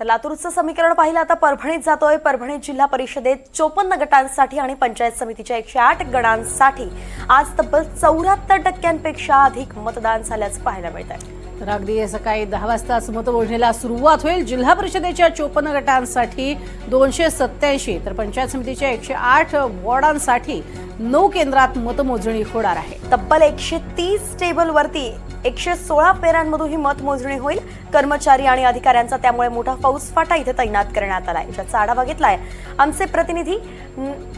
तर लातूरचं समीकरण पाहिलं आता परभणीत जातोय. परभणी जिल्हा परिषदेत चोपन्न गटांसाठी आणि पंचायत समितीच्या एकशे आठ गणांसाठी आज तब्बल चौऱ्याहत्तर टक्क्यांपेक्षा अधिक मतदान झाल्याचं पाहायला मिळत आहे तर अगदी सकाळी दहा वाजताच मतमोजणीला सुरुवात होईल. जिल्हा परिषदेच्या चोपन्न गटांसाठी दोनशे सत्याऐंशी तर पंचायत समितीच्या एकशे आठ वॉर्डांसाठी नऊ केंद्रात मतमोजणी होणार आहे. तब्बल एकशे तीस टेबलवरती एकशे सोळा फेऱ्यांमधून ही मतमोजणी होईल. कर्मचारी आणि अधिकाऱ्यांचा त्यामुळे मोठा फौजफाटा इथे तैनात करण्यात आलाय. ज्याचा आढावा घेतलाय आमचे प्रतिनिधी न-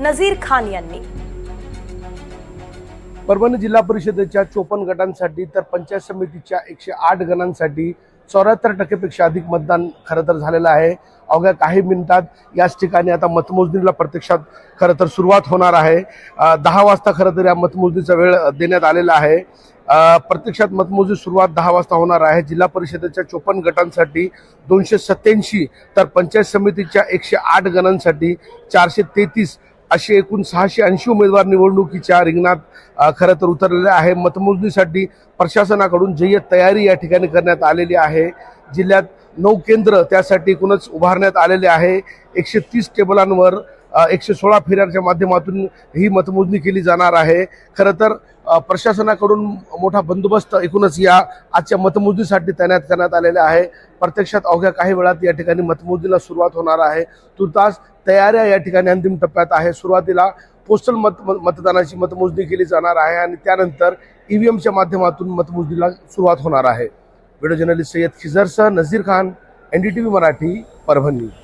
नझीर खान यांनी. परभणी जिल्हा परिषदेच्या चोपन्न गटांसाठी तर पंचायत समितीच्या एकशे आठ गणांसाठी चौऱ्याहत्तर टक्केपेक्षा अधिक मतदान खरं तर झालेलं आहे. अवघ्या काही मिनिटात याच ठिकाणी आता मतमोजणीला प्रत्यक्षात खरं तर सुरुवात होणार आहे. दहा वाजता खरं तर या मतमोजणीचा वेळ देण्यात आलेला आहे. प्रत्यक्षात मतमोजणी सुरुवात दहा वाजता होणार आहे. जिल्हा परिषदेच्या चोपन्न गटांसाठी दोनशे सत्याऐंशी तर पंचायत समितीच्या एकशे आठ गणांसाठी चारशे तेहतीस असे एकूण सहाशे ऐंशी उमेदवार निवडणुकीच्या रिंगणात खरं तर उतरलेले आहे. मतमोजणीसाठी प्रशासनाकडून जय्यत तयारी या ठिकाणी करण्यात आलेली आहे. जिल्ह्यात नऊ केंद्र त्यासाठी एकूणच उभारण्यात आलेले आहे. एकशे तीस टेबलांवर एकशे सोळा फेऱ्यांच्या माध्यमातून ही मतमोजणी केली जाणार आहे. खरं तर प्रशासनाकडून मोठा बंदोबस्त एकूणच या आजच्या मतमोजणीसाठी तैनात करण्यात आलेला आहे. प्रत्यक्षात अवघ्या काही वेळात या ठिकाणी मतमोजणीला सुरुवात होणार आहे. तुर्तास तयाऱ्या या ठिकाणी अंतिम टप्प्यात आहे. सुरुवातीला पोस्टल मत मत- मतदानाची मतमोजणी केली जाणार आहे आणि त्यानंतर ईव्हीएमच्या माध्यमातून मतमोजणीला सुरुवात होणार आहे. व्हिडिओ जर्नलिस्ट सय्यद खिजरसह नझीर खान एनडीटीव्ही मराठी परभणी.